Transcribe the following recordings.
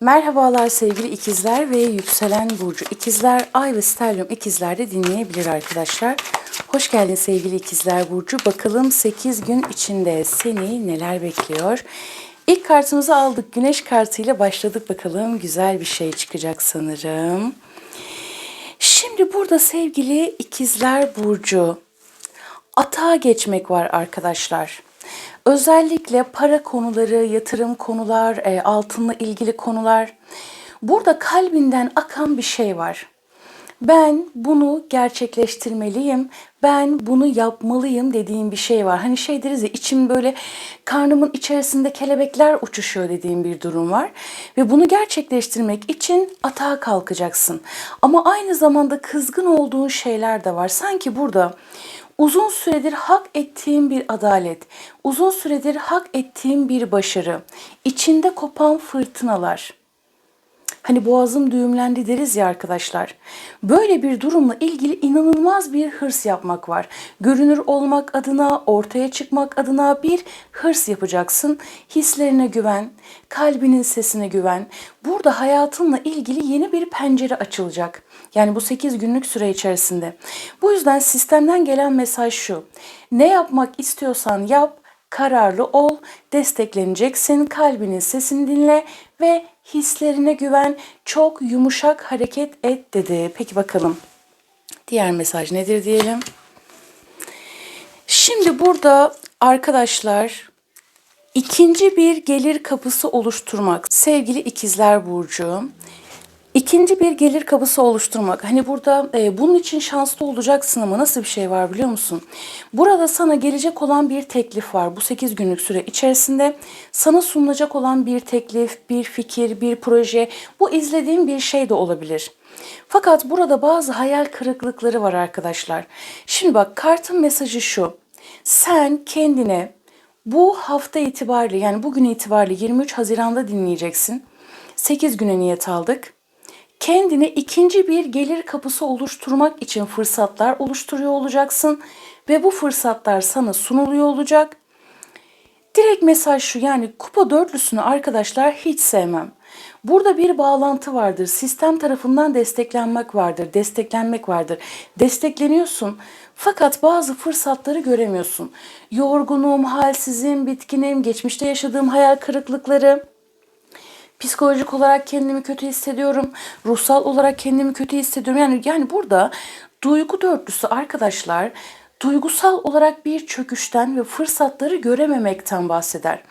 Merhabalar sevgili ikizler ve yükselen burcu ikizler, ay ve stelyum ikizler de dinleyebilir arkadaşlar. Hoş geldin sevgili ikizler burcu. Bakalım 8 gün içinde seni neler bekliyor? İlk kartımızı aldık. Güneş kartıyla başladık bakalım. Güzel bir şey çıkacak sanırım. Şimdi burada sevgili ikizler burcu atağa geçmek var arkadaşlar. Özellikle para konuları, yatırım konular, e, altınla ilgili konular. Burada kalbinden akan bir şey var. Ben bunu gerçekleştirmeliyim. Ben bunu yapmalıyım dediğim bir şey var. Hani şey deriz ya içim böyle karnımın içerisinde kelebekler uçuşuyor dediğim bir durum var. Ve bunu gerçekleştirmek için atağa kalkacaksın. Ama aynı zamanda kızgın olduğun şeyler de var. Sanki burada Uzun süredir hak ettiğim bir adalet, uzun süredir hak ettiğim bir başarı, içinde kopan fırtınalar. Hani boğazım düğümlendi deriz ya arkadaşlar. Böyle bir durumla ilgili inanılmaz bir hırs yapmak var. Görünür olmak adına, ortaya çıkmak adına bir hırs yapacaksın. Hislerine güven, kalbinin sesine güven. Burada hayatınla ilgili yeni bir pencere açılacak. Yani bu 8 günlük süre içerisinde. Bu yüzden sistemden gelen mesaj şu. Ne yapmak istiyorsan yap, kararlı ol, destekleneceksin, kalbinin sesini dinle ve hislerine güven, çok yumuşak hareket et dedi. Peki bakalım diğer mesaj nedir diyelim. Şimdi burada arkadaşlar ikinci bir gelir kapısı oluşturmak. Sevgili ikizler burcu, İkinci bir gelir kapısı oluşturmak. Hani burada e, bunun için şanslı olacaksın ama nasıl bir şey var biliyor musun? Burada sana gelecek olan bir teklif var. Bu 8 günlük süre içerisinde sana sunulacak olan bir teklif, bir fikir, bir proje. Bu izlediğin bir şey de olabilir. Fakat burada bazı hayal kırıklıkları var arkadaşlar. Şimdi bak kartın mesajı şu. Sen kendine bu hafta itibariyle yani bugün itibariyle 23 Haziran'da dinleyeceksin. 8 güne niyet aldık kendine ikinci bir gelir kapısı oluşturmak için fırsatlar oluşturuyor olacaksın ve bu fırsatlar sana sunuluyor olacak. Direkt mesaj şu yani kupa dörtlüsünü arkadaşlar hiç sevmem. Burada bir bağlantı vardır. Sistem tarafından desteklenmek vardır. Desteklenmek vardır. Destekleniyorsun. Fakat bazı fırsatları göremiyorsun. Yorgunum, halsizim, bitkinim, geçmişte yaşadığım hayal kırıklıkları, Psikolojik olarak kendimi kötü hissediyorum. Ruhsal olarak kendimi kötü hissediyorum. Yani yani burada duygu dörtlüsü arkadaşlar duygusal olarak bir çöküşten ve fırsatları görememekten bahseder.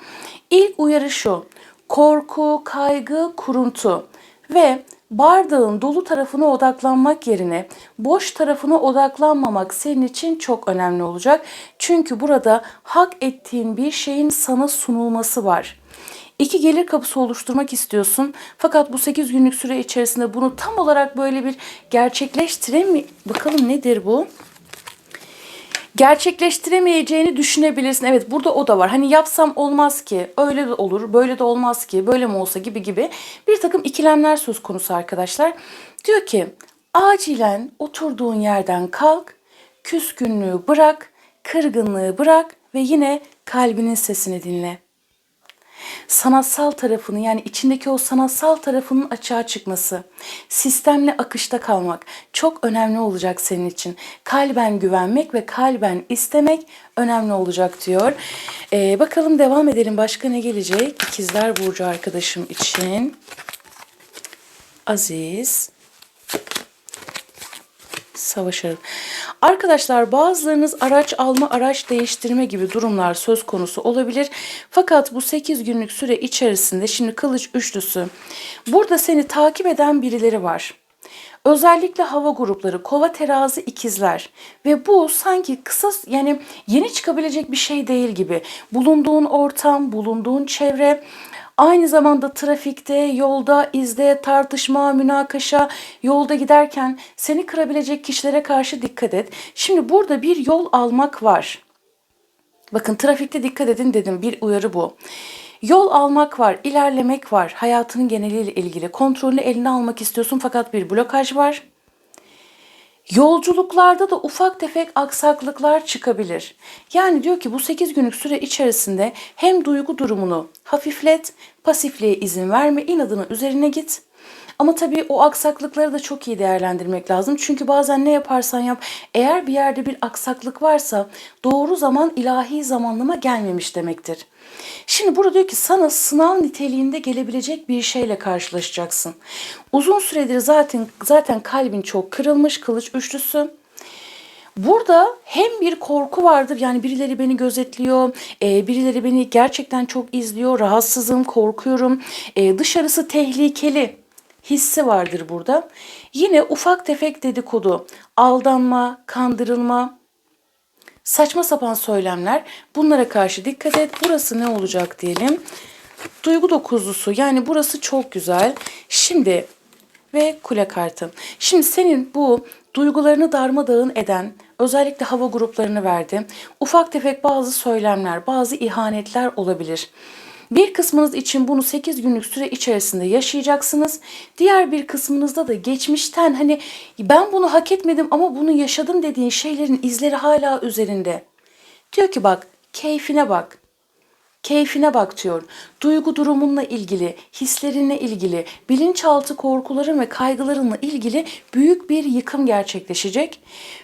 İlk uyarı şu. Korku, kaygı, kuruntu ve bardağın dolu tarafına odaklanmak yerine boş tarafına odaklanmamak senin için çok önemli olacak. Çünkü burada hak ettiğin bir şeyin sana sunulması var. İki gelir kapısı oluşturmak istiyorsun. Fakat bu 8 günlük süre içerisinde bunu tam olarak böyle bir gerçekleştiremi bakalım nedir bu? gerçekleştiremeyeceğini düşünebilirsin. Evet burada o da var. Hani yapsam olmaz ki, öyle de olur, böyle de olmaz ki, böyle mi olsa gibi gibi bir takım ikilemler söz konusu arkadaşlar. Diyor ki acilen oturduğun yerden kalk, küskünlüğü bırak, kırgınlığı bırak ve yine kalbinin sesini dinle sanatsal tarafını yani içindeki o sanatsal tarafının açığa çıkması, sistemle akışta kalmak çok önemli olacak senin için. Kalben güvenmek ve kalben istemek önemli olacak diyor. Ee, bakalım devam edelim. Başka ne gelecek? İkizler Burcu arkadaşım için. Aziz. Savaşalım. Arkadaşlar bazılarınız araç alma, araç değiştirme gibi durumlar söz konusu olabilir. Fakat bu 8 günlük süre içerisinde şimdi kılıç üçlüsü burada seni takip eden birileri var. Özellikle hava grupları, kova terazi ikizler ve bu sanki kısa yani yeni çıkabilecek bir şey değil gibi. Bulunduğun ortam, bulunduğun çevre Aynı zamanda trafikte, yolda, izde, tartışma, münakaşa, yolda giderken seni kırabilecek kişilere karşı dikkat et. Şimdi burada bir yol almak var. Bakın trafikte dikkat edin dedim bir uyarı bu. Yol almak var, ilerlemek var. Hayatının geneliyle ilgili kontrolünü eline almak istiyorsun fakat bir blokaj var. Yolculuklarda da ufak tefek aksaklıklar çıkabilir. Yani diyor ki bu 8 günlük süre içerisinde hem duygu durumunu hafiflet, pasifliğe izin verme, inadının üzerine git. Ama tabii o aksaklıkları da çok iyi değerlendirmek lazım. Çünkü bazen ne yaparsan yap eğer bir yerde bir aksaklık varsa doğru zaman ilahi zamanlama gelmemiş demektir. Şimdi burada diyor ki sana sınav niteliğinde gelebilecek bir şeyle karşılaşacaksın. Uzun süredir zaten zaten kalbin çok kırılmış kılıç üçlüsü. Burada hem bir korku vardır yani birileri beni gözetliyor, e, birileri beni gerçekten çok izliyor, rahatsızım, korkuyorum, e, dışarısı tehlikeli hissi vardır burada. Yine ufak tefek dedikodu, aldanma, kandırılma, saçma sapan söylemler bunlara karşı dikkat et. Burası ne olacak diyelim. Duygu dokuzlusu yani burası çok güzel. Şimdi ve kule kartı. Şimdi senin bu duygularını darmadağın eden özellikle hava gruplarını verdi. Ufak tefek bazı söylemler, bazı ihanetler olabilir. Bir kısmınız için bunu 8 günlük süre içerisinde yaşayacaksınız. Diğer bir kısmınızda da geçmişten hani ben bunu hak etmedim ama bunu yaşadım dediğin şeylerin izleri hala üzerinde. Diyor ki bak keyfine bak. Keyfine bak. Duygu durumunla ilgili, hislerinle ilgili, bilinçaltı korkuların ve kaygılarınla ilgili büyük bir yıkım gerçekleşecek.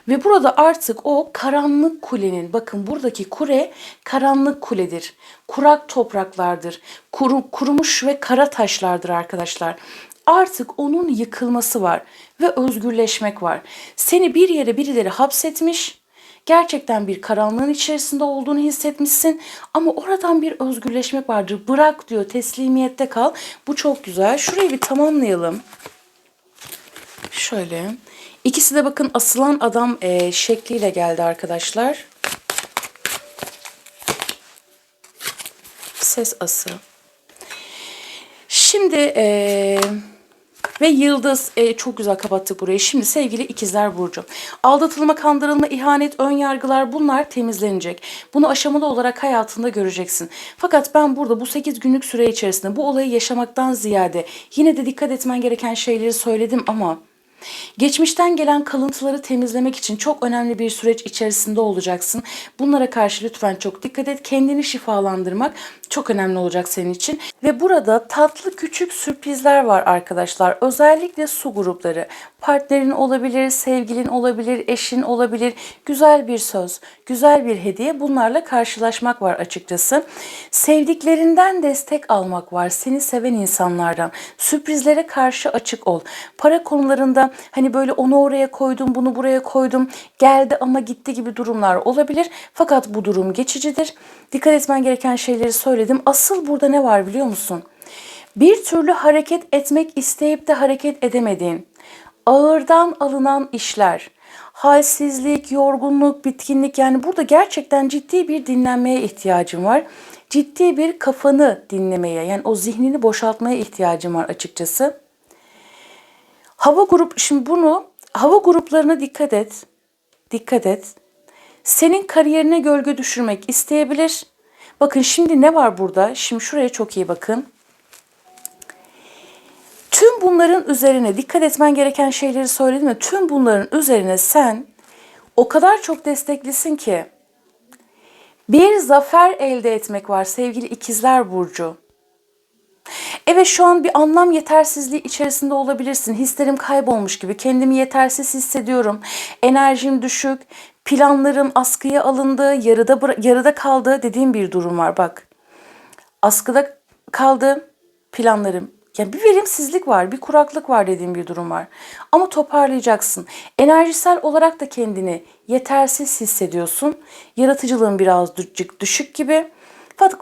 Ve burada artık o karanlık kulenin, bakın buradaki kure karanlık kuledir. Kurak topraklardır. Kuru, kurumuş ve kara taşlardır arkadaşlar. Artık onun yıkılması var ve özgürleşmek var. Seni bir yere birileri hapsetmiş, gerçekten bir karanlığın içerisinde olduğunu hissetmişsin ama oradan bir özgürleşmek vardır. Bırak diyor, teslimiyette kal. Bu çok güzel. Şurayı bir tamamlayalım. Şöyle. İkisi de bakın asılan adam e, şekliyle geldi arkadaşlar. Ses ası. Şimdi eee ve yıldız e, çok güzel kapattık burayı. Şimdi sevgili ikizler burcu. Aldatılma, kandırılma, ihanet, ön yargılar bunlar temizlenecek. Bunu aşamalı olarak hayatında göreceksin. Fakat ben burada bu 8 günlük süre içerisinde bu olayı yaşamaktan ziyade yine de dikkat etmen gereken şeyleri söyledim ama Geçmişten gelen kalıntıları temizlemek için çok önemli bir süreç içerisinde olacaksın. Bunlara karşı lütfen çok dikkat et. Kendini şifalandırmak çok önemli olacak senin için. Ve burada tatlı küçük sürprizler var arkadaşlar. Özellikle su grupları. Partnerin olabilir, sevgilin olabilir, eşin olabilir. Güzel bir söz, güzel bir hediye bunlarla karşılaşmak var açıkçası. Sevdiklerinden destek almak var. Seni seven insanlardan. Sürprizlere karşı açık ol. Para konularında hani böyle onu oraya koydum, bunu buraya koydum, geldi ama gitti gibi durumlar olabilir. Fakat bu durum geçicidir. Dikkat etmen gereken şeyleri söyledim. Asıl burada ne var biliyor musun? Bir türlü hareket etmek isteyip de hareket edemediğin, ağırdan alınan işler, halsizlik, yorgunluk, bitkinlik yani burada gerçekten ciddi bir dinlenmeye ihtiyacın var. Ciddi bir kafanı dinlemeye yani o zihnini boşaltmaya ihtiyacın var açıkçası. Hava grup şimdi bunu hava gruplarına dikkat et. Dikkat et. Senin kariyerine gölge düşürmek isteyebilir. Bakın şimdi ne var burada? Şimdi şuraya çok iyi bakın. Tüm bunların üzerine dikkat etmen gereken şeyleri söyledim mi? Tüm bunların üzerine sen o kadar çok desteklisin ki bir zafer elde etmek var sevgili ikizler burcu. Evet şu an bir anlam yetersizliği içerisinde olabilirsin. Hislerim kaybolmuş gibi. Kendimi yetersiz hissediyorum. Enerjim düşük. Planlarım askıya alındı. Yarıda yarıda kaldı dediğim bir durum var bak. Askıda kaldı planlarım. Yani bir verimsizlik var, bir kuraklık var dediğim bir durum var. Ama toparlayacaksın. Enerjisel olarak da kendini yetersiz hissediyorsun. Yaratıcılığın biraz düşük, gibi.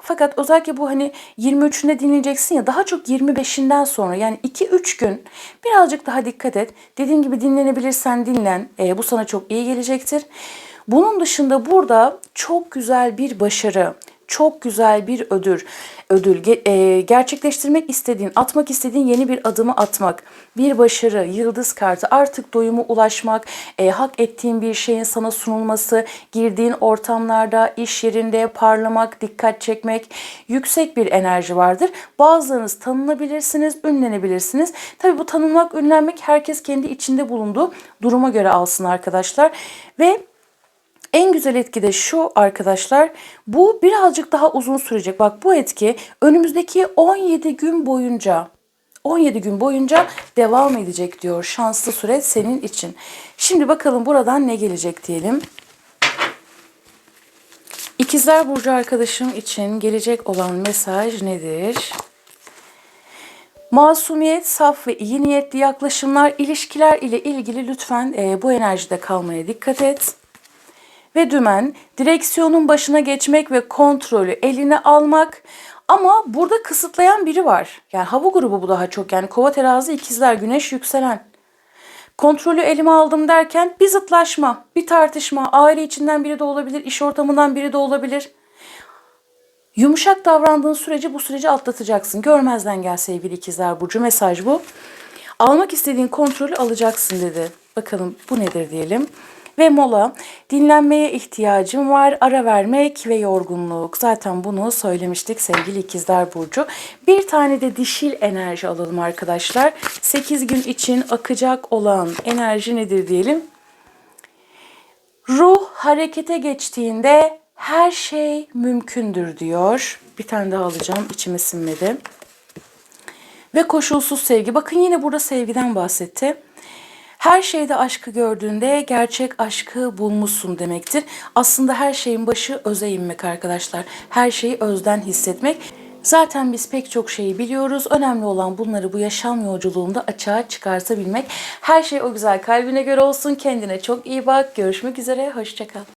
Fakat özellikle bu hani 23'ünde dinleyeceksin ya daha çok 25'inden sonra yani 2-3 gün birazcık daha dikkat et. Dediğim gibi dinlenebilirsen dinlen. E, bu sana çok iyi gelecektir. Bunun dışında burada çok güzel bir başarı, çok güzel bir ödül. Ödül e, gerçekleştirmek istediğin, atmak istediğin yeni bir adımı atmak, bir başarı, yıldız kartı, artık doyumu ulaşmak, e, hak ettiğin bir şeyin sana sunulması, girdiğin ortamlarda, iş yerinde parlamak, dikkat çekmek, yüksek bir enerji vardır. Bazılarınız tanınabilirsiniz, ünlenebilirsiniz. Tabii bu tanınmak, ünlenmek herkes kendi içinde bulunduğu duruma göre alsın arkadaşlar. Ve en güzel etki de şu arkadaşlar. Bu birazcık daha uzun sürecek. Bak bu etki önümüzdeki 17 gün boyunca 17 gün boyunca devam edecek diyor. Şanslı süreç senin için. Şimdi bakalım buradan ne gelecek diyelim. İkizler Burcu arkadaşım için gelecek olan mesaj nedir? Masumiyet, saf ve iyi niyetli yaklaşımlar, ilişkiler ile ilgili lütfen bu enerjide kalmaya dikkat et. Ve dümen, direksiyonun başına geçmek ve kontrolü eline almak. Ama burada kısıtlayan biri var. Yani hava grubu bu daha çok. Yani kova terazi ikizler, güneş yükselen. Kontrolü elime aldım derken bir zıtlaşma, bir tartışma, aile içinden biri de olabilir, iş ortamından biri de olabilir. Yumuşak davrandığın sürece bu süreci atlatacaksın. Görmezden gel sevgili ikizler burcu. Mesaj bu. Almak istediğin kontrolü alacaksın dedi. Bakalım bu nedir diyelim. Ve mola. Dinlenmeye ihtiyacım var. Ara vermek ve yorgunluk. Zaten bunu söylemiştik sevgili ikizler burcu. Bir tane de dişil enerji alalım arkadaşlar. 8 gün için akacak olan enerji nedir diyelim. Ruh harekete geçtiğinde her şey mümkündür diyor. Bir tane daha alacağım. içime sinmedi. Ve koşulsuz sevgi. Bakın yine burada sevgiden bahsetti. Her şeyde aşkı gördüğünde gerçek aşkı bulmuşsun demektir. Aslında her şeyin başı öze inmek arkadaşlar. Her şeyi özden hissetmek. Zaten biz pek çok şeyi biliyoruz. Önemli olan bunları bu yaşam yolculuğunda açığa çıkartabilmek. Her şey o güzel kalbine göre olsun. Kendine çok iyi bak. Görüşmek üzere. Hoşçakal.